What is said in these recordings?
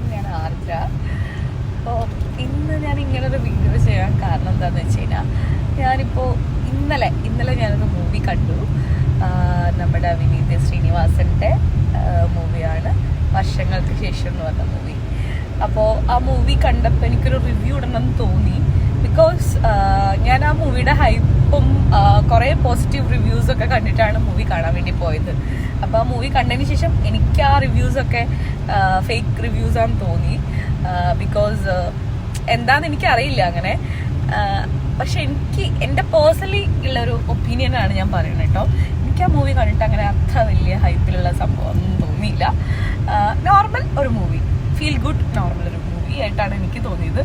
നമസ്കാരം ഞാൻ ആർദ്ര. അപ്പോൾ ഇന്ന് ഞാൻ ഇങ്ങനെ ഒരു വീഡിയോ ചെയ്യാൻ കാരണം എന്താണെന്ന് വെച്ച് കഴിഞ്ഞാൽ ഞാനിപ്പോൾ ഇന്നലെ ഇന്നലെ ഞാനൊരു മൂവി കണ്ടു. നമ്മുടെ വിനീത് ശ്രീനിവാസന്റെ മൂവിയാണ് വർഷങ്ങൾക്ക് ശേഷം എന്ന് പറഞ്ഞ മൂവി അപ്പോൾ ആ മൂവി കണ്ടപ്പോൾ എനിക്കൊരു റിവ്യൂ ഇടണമെന്ന് തോന്നി. ബിക്കോസ് ഞാൻ ആ മൂവിയുടെ ഹൈപ്പും കുറേ പോസിറ്റീവ് റിവ്യൂസ് ഒക്കെ കണ്ടിട്ടാണ് മൂവി കാണാൻ വേണ്ടി പോയത്. അപ്പോൾ ആ മൂവി കണ്ടതിന് ശേഷം എനിക്ക് ആ റിവ്യൂസ് ഒക്കെ ഫേക്ക് റിവ്യൂസ് ആണ് തോന്നി. ബിക്കോസ് എന്താന്ന് എനിക്കറിയില്ല അങ്ങനെ. പക്ഷെ എനിക്ക് എന്റെ പേഴ്സണലി ഒപ്പീനിയൻ ആണ് ഞാൻ പറയുന്നത് കേട്ടോ. എനിക്ക് ആ മൂവി കണ്ടിട്ട് അങ്ങനെ അത്ര വലിയ ഹൈപ്പിലുള്ള സംഭവം ഒന്നും തോന്നിയില്ല നോർമൽ ഒരു മൂവി ഫീൽ ഗുഡ് നോർമൽ ഒരു മൂവി ആയിട്ടാണ് എനിക്ക് തോന്നിയത്.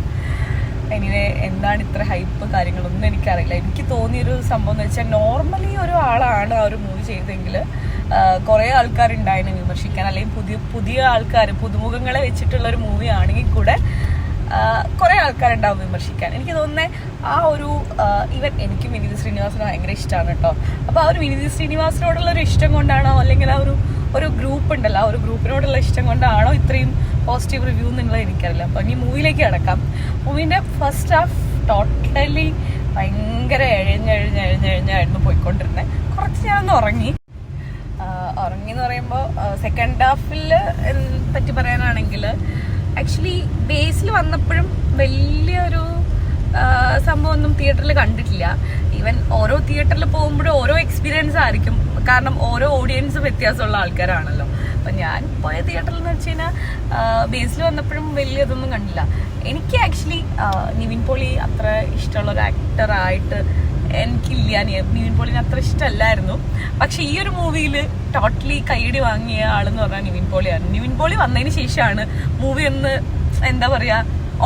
എനിവേ എന്താണ് ഇത്ര ഹൈപ്പ് കാര്യങ്ങളൊന്നും എനിക്കറിയില്ല. എനിക്ക് തോന്നിയൊരു സംഭവം എന്ന് വെച്ചാൽ നോർമലി ഒരു ആളാണ് ആ ഒരു മൂവി ചെയ്തെങ്കിൽ കുറേ ആൾക്കാരുണ്ടായിരുന്നു വിമർശിക്കാൻ അല്ലെങ്കിൽ പുതിയ പുതിയ ആൾക്കാർ പുതുമുഖങ്ങളെ വെച്ചിട്ടുള്ള ഒരു മൂവി ആണെങ്കിൽ കൂടെ കുറെ ആൾക്കാരുണ്ടാവും വിമർശിക്കാൻ. എനിക്ക് തോന്നുന്നത് ആ ഒരു ഈവൻ എനിക്കും വിനീത് ശ്രീനിവാസനെ ഭയങ്കര ഇഷ്ടമാണ് കേട്ടോ അപ്പോൾ ആ ഒരു വിനീത് ശ്രീനിവാസനോടുള്ള ഒരു ഇഷ്ടം കൊണ്ടാണോ അല്ലെങ്കിൽ ആ ഒരു ഒരു ഗ്രൂപ്പ് ഉണ്ടല്ലോ ആ ഒരു ഗ്രൂപ്പിനോടുള്ള ഇഷ്ടം കൊണ്ടാണോ ഇത്രയും പോസിറ്റീവ് റിവ്യൂ നിങ്ങൾ എനിക്കറിയില്ല. അപ്പോൾ ഇനി മൂവിയിലേക്ക് കിടക്കാം. മൂവിന്റെ ഫസ്റ്റ് ഹാഫ് ടോട്ടലി ഭയങ്കര എഴഞ്ഞെഴഞ്ഞെഴഞ്ഞെഴഞ്ഞായിരുന്നു പോയിക്കൊണ്ടിരുന്നത്. കുറച്ച് ഞാനൊന്ന് ഉറങ്ങി. ഉറങ്ങി എന്ന് പറയുമ്പോൾ സെക്കൻഡ് ഹാഫിൽ പറ്റി പറയാനാണെങ്കിൽ ആക്ച്വലി ബേസിൽ വന്നപ്പോഴും വലിയൊരു സംഭവം സംഭവമൊന്നും തിയേറ്ററിൽ കണ്ടിട്ടില്ല. ഈവൻ ഓരോ തിയേറ്ററിൽ പോകുമ്പോഴും ഓരോ എക്സ്പീരിയൻസ് ആയിരിക്കും. കാരണം ഓരോ ഓഡിയൻസും വ്യത്യാസമുള്ള ആൾക്കാരാണല്ലോ. അപ്പം ഞാൻ പോയ തിയേറ്ററിൽ എന്ന് വെച്ച് കഴിഞ്ഞാൽ ബേസിൽ വന്നപ്പോഴും വലിയ ഇതൊന്നും കണ്ടില്ല. എനിക്ക് ആക്ച്വലി നിവിൻ പോളി അത്ര ഇഷ്ടമുള്ള ഒരു ആക്ടറായിട്ട് എനിക്കില്ല നിവിൻ പോളിനെ അത്ര ഇഷ്ടമല്ലായിരുന്നു. പക്ഷെ ഈ ഒരു മൂവിയിൽ ടോട്ടലി കൈയടി വാങ്ങിയ ആളെന്ന് പറഞ്ഞാൽ നിവിൻ പോളിയാണ്. നിവിൻ പോളി വന്നതിന് ശേഷമാണ് മൂവി ഒന്ന് എന്താ പറയാ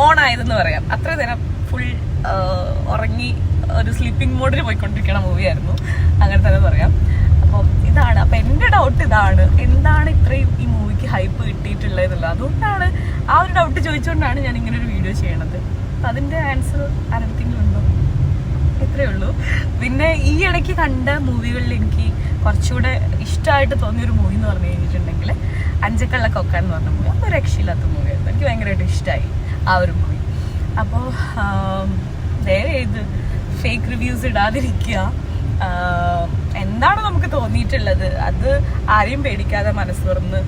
ഓൺ ആയതെന്ന് പറയാം. അത്ര നേരം ഫുൾ ഉറങ്ങി ഒരു സ്ലീപ്പിംഗ് മോഡിൽ പോയിക്കൊണ്ടിരിക്കുന്ന മൂവിയായിരുന്നു അങ്ങനെ തന്നെ പറയാം. ഇതാണ് അപ്പം എന്റെ ഡൗട്ട് ഇതാണ്. എന്താണ് ഇത്രയും ഈ മൂവിക്ക് ഹൈപ്പ് കിട്ടിയിട്ടുള്ളത് എന്നുള്ളത്? അതുകൊണ്ടാണ് ആ ഒരു ഡൗട്ട് ചോദിച്ചുകൊണ്ടാണ് ഞാൻ ഇങ്ങനെ ഒരു വീഡിയോ ചെയ്യണത്. അപ്പം അതിന്റെ ആൻസർ ആരെങ്കിലും ഉണ്ടോ? ഇത്രയേ ഉള്ളൂ. പിന്നെ ഈ ഇടയ്ക്ക് കണ്ട മൂവികളിൽ എനിക്ക് കുറച്ചുകൂടെ ഇഷ്ടമായിട്ട് തോന്നിയ ഒരു മൂവി എന്ന് പറഞ്ഞു കഴിഞ്ഞിട്ടുണ്ടെങ്കിൽ അഞ്ചക്കള്ള കൊക്ക എന്ന് പറഞ്ഞ മൂവി അപ്പോൾ രക്ഷയില്ലാത്ത മൂവിയായിരുന്നു എനിക്ക് ഭയങ്കരമായിട്ട് ഇഷ്ടമായി ആ ഒരു മൂവി അപ്പോൾ ദയവ് ചെയ്ത് ഫേക്ക് റിവ്യൂസ് ഇടാതിരിക്കുക. നമുക്ക് തോന്നിയിട്ടുള്ളത് അത് ആരെയും പേടിക്കാതെ മനസ്സ് തുറന്ന്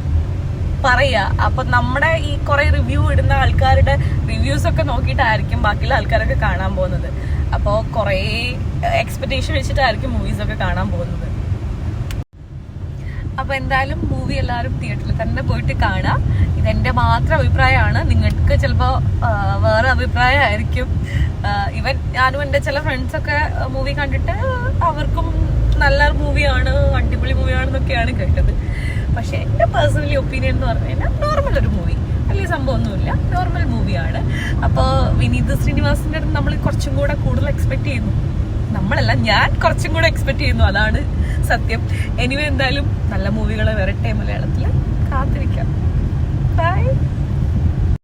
പറയാ. അപ്പൊ നമ്മുടെ ഈ കുറെ റിവ്യൂ ഇടുന്ന ആൾക്കാരുടെ റിവ്യൂസ് ഒക്കെ നോക്കിയിട്ടായിരിക്കും ബാക്കിയുള്ള ആൾക്കാരൊക്കെ കാണാൻ പോകുന്നത്. അപ്പോൾ കുറേ എക്സ്പെക്ടേഷൻ വെച്ചിട്ടായിരിക്കും മൂവീസ് ഒക്കെ കാണാൻ പോകുന്നത്. അപ്പൊ എന്തായാലും മൂവി എല്ലാവരും തിയേറ്ററിൽ തന്നെ പോയിട്ട് കാണാം. ഇതെന്റെ മാത്രം അഭിപ്രായമാണ്. നിങ്ങൾക്ക് ചിലപ്പോ വേറെ അഭിപ്രായമായിരിക്കും. ഇവൻ ഞാനും എന്റെ ചില ഫ്രണ്ട്സ് ഒക്കെ മൂവി കണ്ടിട്ട് അവർക്കും നല്ല മൂവിയാണ് അടിപൊളി മൂവിയാണെന്നൊക്കെയാണ് കേട്ടത്. പക്ഷെ എന്റെ പേഴ്സണലി ഒപ്പീനിയൻ എന്ന് പറഞ്ഞു നോർമൽ ഒരു മൂവി വലിയ സംഭവമൊന്നുമില്ല. നോർമൽ മൂവിയാണ് അപ്പോൾ വിനീത് ശ്രീനിവാസിന്റെ അടുത്ത് നമ്മൾ കുറച്ചും കൂടെ കൂടുതൽ എക്സ്പെക്ട് ചെയ്യുന്നു. നമ്മളല്ല ഞാൻ കുറച്ചും കൂടെ എക്സ്പെക്ട് ചെയ്യുന്നു. അതാണ് സത്യം. എനിവേ എന്തായാലും നല്ല മൂവികളെ വരട്ടെ മലയാളത്തിൽ കാത്തിരിക്കാം. Bye.